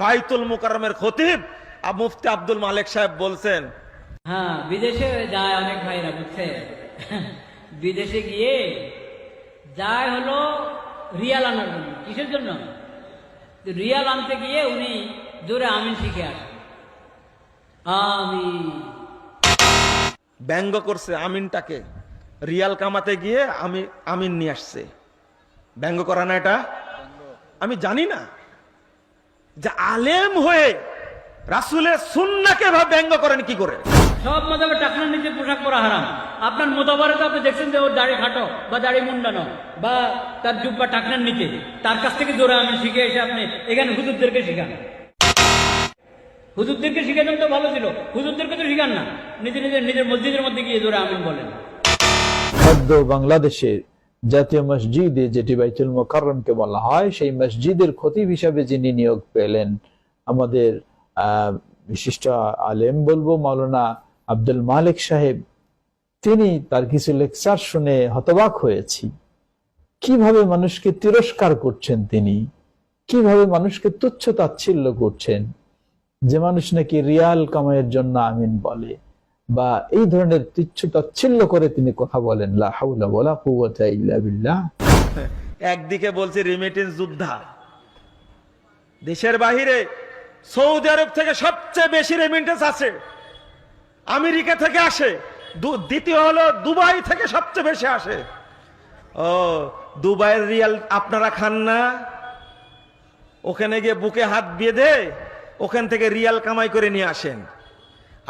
বাইতুল মুকাররমের খতিব মুফতি আব্দুল মালিক সাহেব বলছেন হ্যাঁ বিদেশে যায় অনেক ভাইরা বুঝছে? বিদেশে গিয়ে যায় হলো রিয়াল আনার জন্য। কিসের জন্য? রিয়াল আনতে গিয়ে উনি জোরে আমিন শিখে আসেন। আমিন। ব্যঙ্গ করছে আমিনটাকে। রিয়াল কামাতে গিয়ে আমি আমিন নিয়ে আসছে। ব্যঙ্গ করা না এটা? আমি জানি না। যে আলেম হয়ে রাসুলের সুন্নাকে ভাবে ব্যঙ্গ করেন কি করে? সব মতাবে টাকনার নিচে পোশাক পরা হারাম। আপনার মোতাবারে তো আপনি দেখছেন যে ওর দাড়ি খাটো বা দাড়ি মুন্ডানো বা তার জুব্বা টাকনার নিচে। তার কাছ থেকে জোরে আমি শিখে এসে আপনি এখানে হুজুরদেরকে শিখান। হুজুরদেরকে শিখাতেন তো ভালো ছিল। হুজুরদেরকে তো শিখান না। নিজে নিজের নিজের মসজিদের মধ্যে গিয়ে জোরে আমিন বলেন। বাংলাদেশের জাতীয় মসজিদে যেটি বাইতুল মোকাররমকে বলা হয়, সেই মসজিদের খতিব হিসাবে যিনি নিয়োগ পেলেন, আমাদের বিশিষ্ট আলেম বলব, মাওলানা আব্দুল মালিক সাহেব, তিনি তার কিছু লেকচার শুনে হতবাক হয়েছি। কীভাবে মানুষকে তিরস্কার করছেন তিনি? কীভাবে মানুষকে তুচ্ছ তাচ্ছিল্য করছেন? যে মানুষ নাকি রিয়াল কামাইয়ের জন্য আমিন বলে। বা এই ধরনের তুচ্ছ তাচ্ছিল্য করে তিনি কথা বলেন একদিকে বলছি রিমিটেন্স যোদ্ধা। দেশের বাহিরে সৌদি আরব থেকে সবচেয়ে বেশি রেমিটেন্স আছে। আমেরিকা থেকে আসে। দ্বিতীয় হলো দুবাই থেকে সবচেয়ে বেশি আসে। ও, দুবাইয়ের রিয়াল আপনারা খান না? ওখানে গিয়ে বুকে হাত বেঁধে ওখান থেকে রিয়াল কামাই করে নিয়ে আসেন।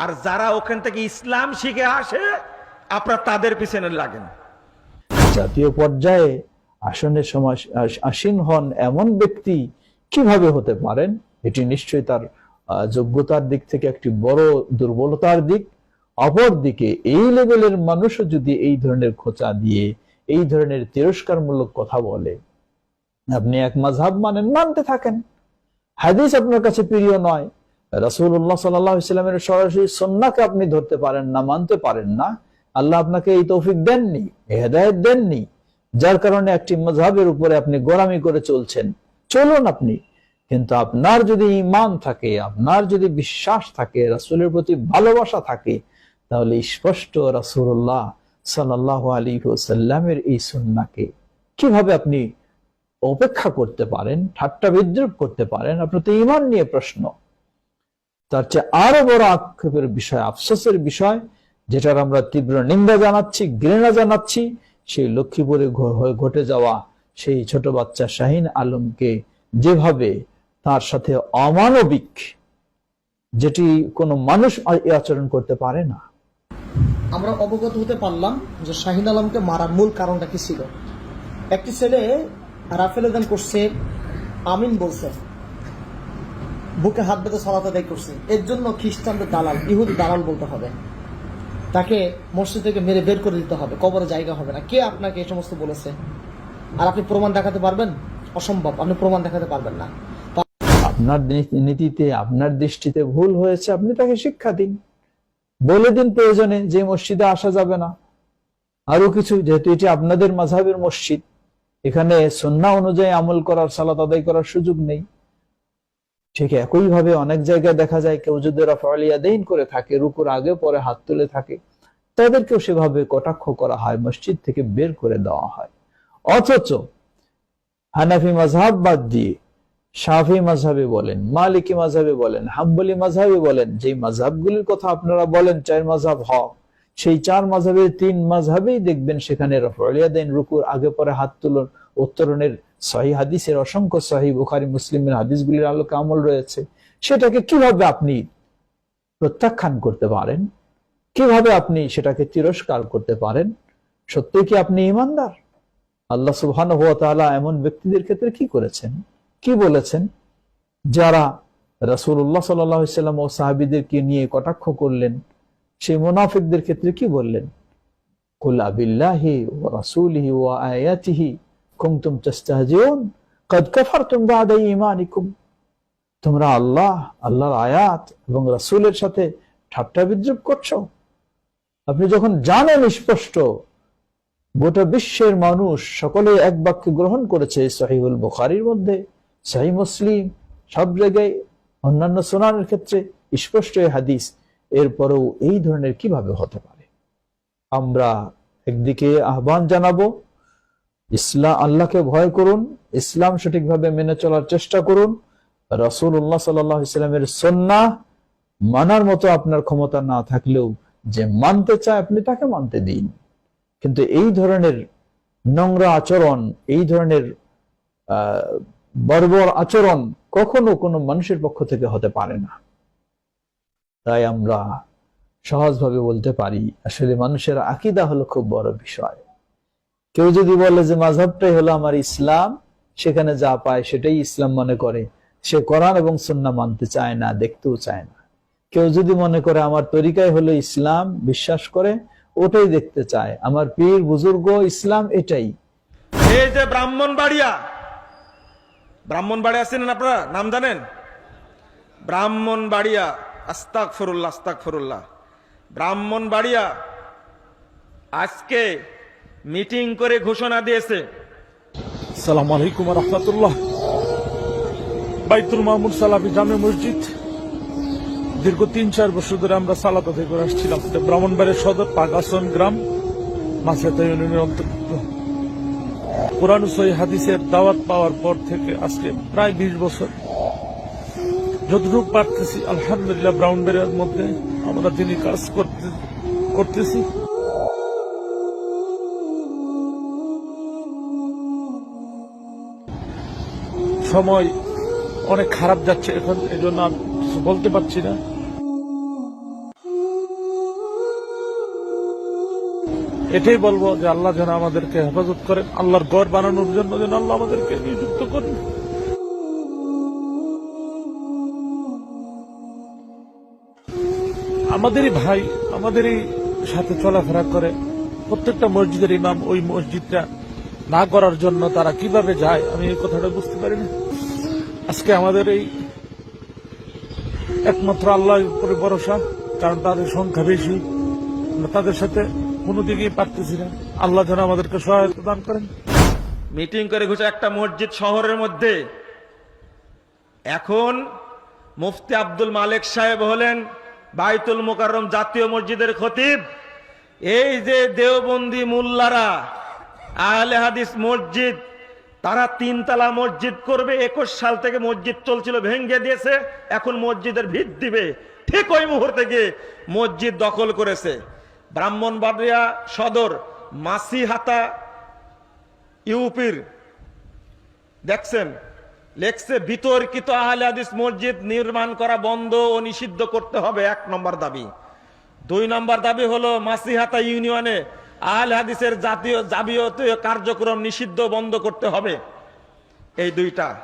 আর যারা ওখান থেকে ইসলাম শিখে আসে, আপনারা তাদের পিছনে লাগেন। জাতীয় পর্যায়ে আসনের সময় আস- আসীন হন এমন ব্যক্তি কীভাবে হতে পারেন? এটি নিশ্চয়ই তার যোগ্যতার দিক থেকে একটি বড় দুর্বলতার দিক। অপর দিকে, এই লেভেলের মানুষও যদি এই ধরনের খোঁচা দিয়ে, এই ধরনের তিরস্কারমূলক কথা বলে, আপনি এক মাঝহাব মানেন, মানতে থাকেন। হাদিস আপনার কাছে প্রিয় নয়। সাল্লামের সরাসরি সন্নাকে আপনি ধরতে পারেন না, মানতে পারেন না। আল্লাহ আপনাকে এই তৌফিক দেননি, হেদায়েত দেননি, যার কারণে একটি মজহাবের উপরে আপনি গোলামি করে চলছেন। চলুন আপনি, কিন্তু আপনার যদি ইমান থাকে, আপনার যদি বিশ্বাস থাকে, রাসূলের প্রতি ভালোবাসা থাকে, তাহলে স্পষ্ট রাসূলুল্লাহ সাল্লাল্লাহু আলাইহি ওয়াসাল্লামের এই সুন্নাহকে কীভাবে আপনি অপেক্ষা করতে পারেন, ঠাট্টা বিদ্রুপ করতে পারেন, আপনার তো ইমান নিয়ে প্রশ্ন। তার চেয়ে আরও বড় আক্ষেপের বিষয়, আফসোসের বিষয়, যেটার আমরা তীব্র নিন্দা জানাচ্ছি, ঘৃণা জানাচ্ছি, সেই লক্ষ্মীপুরে ঘটে যাওয়া সেই ছোট বাচ্চা শাহিন আলমকে যেভাবে তার সাথে অমানবিক, যেটি কোনো মানুষ আচরণ করতে পারে না। আমরা অবগত হতে পারলাম যে শাহিন আলমকে মারার মূল কারণটা কি ছিল। একটি ছেলে রাফেল করছে, আমিন বলছে বুকে হাত বেঁধে সলাত আদায় করছে। এর জন্য খ্রিস্টানদের দালাল, ইহুদি দালাল বলতে হবে। তাকে মসজিদ থেকে মেরে বের করে দিতে হবে, কবরে জায়গা হবে না। কে আপনাকে এই সমস্ত বলেছে? আর আপনি প্রমাণ দেখাতে পারবেন? অসম্ভব, আপনি প্রমাণ দেখাতে পারবেন না। আপনার নীতিতে, আপনার দৃষ্টিতে ভুল হয়েছে, আপনি তাকে শিক্ষা দিন। বলে দিন প্রয়োজনে যে মসজিদে আসা যাবে না। আরও কিছু, যেহেতু এটি আপনাদের মাঝাবের মসজিদ, এখানে সন্না অনুযায়ী আমল করার, সালাত আদায় করার সুযোগ নেই। ঠিক একইভাবে অনেক জায়গায় দেখা যায় কেউ যদি রাফালিয়াদাইন করে থাকে, রুকুর আগে পরে হাত তুলে থাকে, তাদেরকেও সেভাবে কটাক্ষ করা হয়, মসজিদ থেকে বের করে দেওয়া হয়। অথচ হানাফি মাঝহাব বাদ দিয়ে শাফি মাঝহাবে বলেন, মালিকি মাঝহাবে বলেন, হাম্বলি মাঝহাবে বলেন, যেই মাঝহাবগুলির কথা আপনারা বলেন, চার মাঝহাব হক, সেই চার মাঝহাবের তিন মাঝহাবেই দেখবেন সেখানে রফলিয়া দেন রুকুর আগে পরে হাত তুলন, উত্তরণের সহি হাদিসের অসংখ্য সহি বুখারি, মুসলিমের হাদিসগুলির আলোকে আমল রয়েছে। সেটাকে কীভাবে আপনি প্রত্যাখ্যান করতে পারেন? কীভাবে আপনি সেটাকে তিরস্কার করতে পারেন? সত্যি কি আপনি ইমানদার? আল্লাহ সুবহান এমন ব্যক্তিদের ক্ষেত্রে কি করেছেন? কি বলেছেন? যারা আলাইহি সাল্লাম ও সাহাবীদেরকে নিয়ে কটাক্ষ করলেন, সেই মুনাফিকদের ক্ষেত্রে কি বললেন? কুল আবিল্লাহি ওয়া রাসূলিহি ওয়া আয়াতিহি কুমতুম তাস্তাহজিউন কদ কাফারতুম বাদা ঈমানিকুম তোমরা আল্লাহ, আল্লাহর আয়াত এবং রাসূলের সাথে ঠাট্টা বিদ্রুপ করছ। আপনি যখন জানেন স্পষ্ট গোটা বিশ্বের মানুষ সকলে এক বাক্য গ্রহণ করেছে সহিউল বুখারির মধ্যে, সাহি মুসলিম সব জায়গায়, অন্যান্য সোনানের ক্ষেত্রে স্পষ্ট হাদিস। এরপরেও এই ধরনের কীভাবে হতে পারে? আমরা একদিকে আহ্বান জানাব ইসলাম আল্লাহকে ভয় করুন, ইসলাম সঠিকভাবে মেনে চলার চেষ্টা করুন। রসুল্লাহ সাল্লাহ ইসলামের সন্না মানার মতো আপনার ক্ষমতা না থাকলেও যে মানতে চায় আপনি তাকে মানতে দিন। কিন্তু এই ধরনের নোংরা আচরণ, এই ধরনের বর্বর আচরণ কখনো কোনো মানুষের পক্ষ থেকে হতে পারে না। তাই আমরা সহজভাবে বলতে পারি, আসলে মানুষের আকিদা হলো খুব বড় বিষয়। কেউ যদি বলে যে মাঝহবটাই হলো আমার ইসলাম, সেখানে যা পায় সেটাই ইসলাম মনে করে। সে কোরআন এবং সুন্না মানতে চায় না, দেখতেও চায় না। কেউ যদি মনে করে আমার তরিকায় হলো ইসলাম, বিশ্বাস করে, ওটাই দেখতে চায়। আমার পীর, বুজুর্গ, ইসলাম এটাই। এই যে ব্রাহ্মণবাড়িয়া ব্রাহ্মণবাড়িয়া আছেন আপনারা? নাম জানেন? ব্রাহ্মণ বাড়িয়া আস্তাক ফরুল্লাহ আস্তাক ফরুল্লাহ ব্রাহ্মণ বাড়িয়া আজকে মিটিং করে ঘোষণা দিয়েছে। সালাম আলাইকুম রহমতুল্লাহ। বাইতুল মামুন সালাফি জামে মসজিদ। দীর্ঘ তিন চার বছর ধরে আমরা সালাত আদায় করে আসছিলাম। ব্রাহ্মণবাড়ির সদর পাগাসন গ্রাম মাসেতা ইউনিয়নের অন্তর্ভুক্ত। কোরআন সহি হাদিসের দাওয়াত পাওয়ার পর থেকে আজকে প্রায় বিশ বছর। যতটুকু পারতেছি, আলহামদুলিল্লাহ ব্রাউনবাড়িয়ার মধ্যে আমরা তিনি কাজ করতে করতেছি সময় অনেক খারাপ যাচ্ছে এখন এই জন্য আমি কিছু বলতে পারছি না। এটাই বলব যে আল্লাহ যেন আমাদেরকে হেফাজত করেন, আল্লাহর গড় বানানোর জন্য যেন আল্লাহ আমাদেরকে নিযুক্ত করেন। আমাদেরই ভাই, আমাদেরই সাথে চলাফেরা করে, প্রত্যেকটা মসজিদের ইমাম ওই মসজিদটা না করার জন্য তারা কীভাবে যায়, আমি এই কথাটা বুঝতে পারি না আজকে আমাদের এই একমাত্র আল্লাহর উপরে ভরসা, কারণ তাদের সংখ্যা বেশি। তাদের সাথে কোনো দিকেই পারতেছি না। আল্লাহ যেন আমাদেরকে সহায়তা দান করেন। মিটিং করে ঘুষে একটা মসজিদ শহরের মধ্যে। এখন মুফতি আব্দুল মালিক সাহেব হলেন বাইতুল মোকাররম জাতীয় মসজিদের খতিব। এই যে দেওবন্দি মুল্লারা আহলে হাদিস মসজিদ, তারা তিনতলা মসজিদ করবে, একুশ সাল থেকে মসজিদ চলছিল ভেঙ্গে দিয়েছে, এখন মসজিদের ভিত দিবে। ঠিক ওই মুহূর্তে গিয়ে মসজিদ দখল করেছে। ব্রাহ্মণবাড়িয়া সদর, মাসিহাতা ইউপির, দেখছেন? লেখছে, বিতর্কিত আহলে হাদিস মসজিদ নির্মাণ করা বন্ধ ও নিষিদ্ধ করতে হবে, এক নম্বর দাবি। দুই নম্বর দাবি হলো মাসিহাতা ইউনিয়নে আহলে হাদিসের জাতীয় যাবতীয় কার্যক্রম নিষিদ্ধ বন্ধ করতে হবে। এই দুইটা।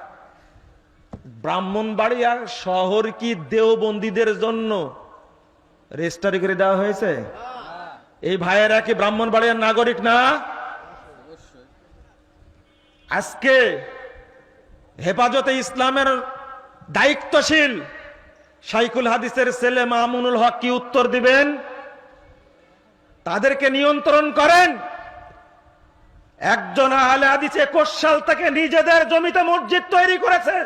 ব্রাহ্মণবাড়িয়া শহর কি দেওবন্দীদের জন্য রেজিস্টারি করে দেওয়া হয়েছে? এই ভাইয়েরা কি ব্রাহ্মণবাড়িয়ার নাগরিক না? আজকে হেফাজতে ইসলামের দায়িত্বশীল সাইকুল হাদিসের ছেলে মামুনুল হক কি উত্তর দিবেন? তাদেরকে নিয়ন্ত্রণ করেন। একজন আহলে হাদিস একুশ সাল থেকে নিজেদের জমিতে মসজিদ তৈরি করেছে।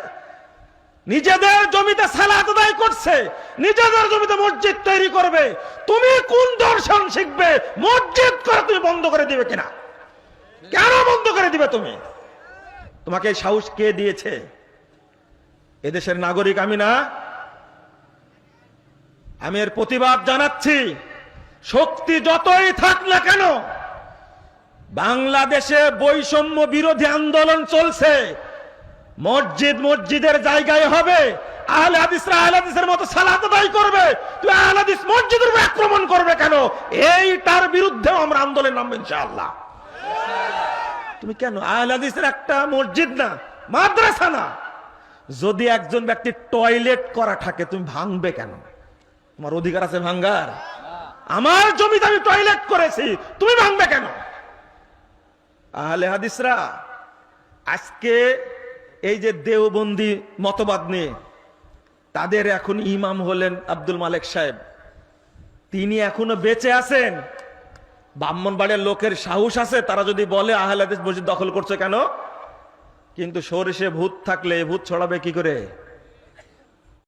নিজেদের জমিতে সালাত আদায় করছে। নিজেদের জমিতে মসজিদ তৈরি করবে। তুমি কোন দর্শন শিখবে? মসজিদ করে তুমি বন্ধ করে দিবে কিনা? কেন বন্ধ করে দিবে তুমি? তোমাকে সাহস কে দিয়েছে? এদেশের নাগরিক আমি না। আমি এর প্রতিবাদ জানাচ্ছি। শক্তি যতই থাক না কেন, বাংলাদেশে বৈষম্য বিরোধী আন্দোলন চলছে। মসজিদ মসজিদের জায়গায় হবে মতো সালাত করবে। মসজিদের আক্রমণ করবে কেন? আমরা তুমি কেন? একটা মসজিদ না, মাদ্রাসা না। যদি একজন ব্যক্তি টয়লেট করা থাকে, তুমি ভাঙবে কেন? তোমার অধিকার আছে ভাঙ্গার? আমার জমিতে আমি টয়লেট করেছি, তুমি ভাঙবে কেন? আহলে হাদিসরা, আজকে এই যে দেওবন্দি মতবাদ নিয়ে, তাদের এখন ইমাম হলেন আব্দুল মালিক সাহেব। তিনি এখনও বেঁচে আছেন। ব্রাহ্মণবাড়িয়ার লোকের সাহস আছে, তারা যদি বলে আহলে হাদিস মসজিদ দখল করছে কেন? কিন্তু সরিষে ভূত থাকলে, ভূত ছড়াবে কি করে?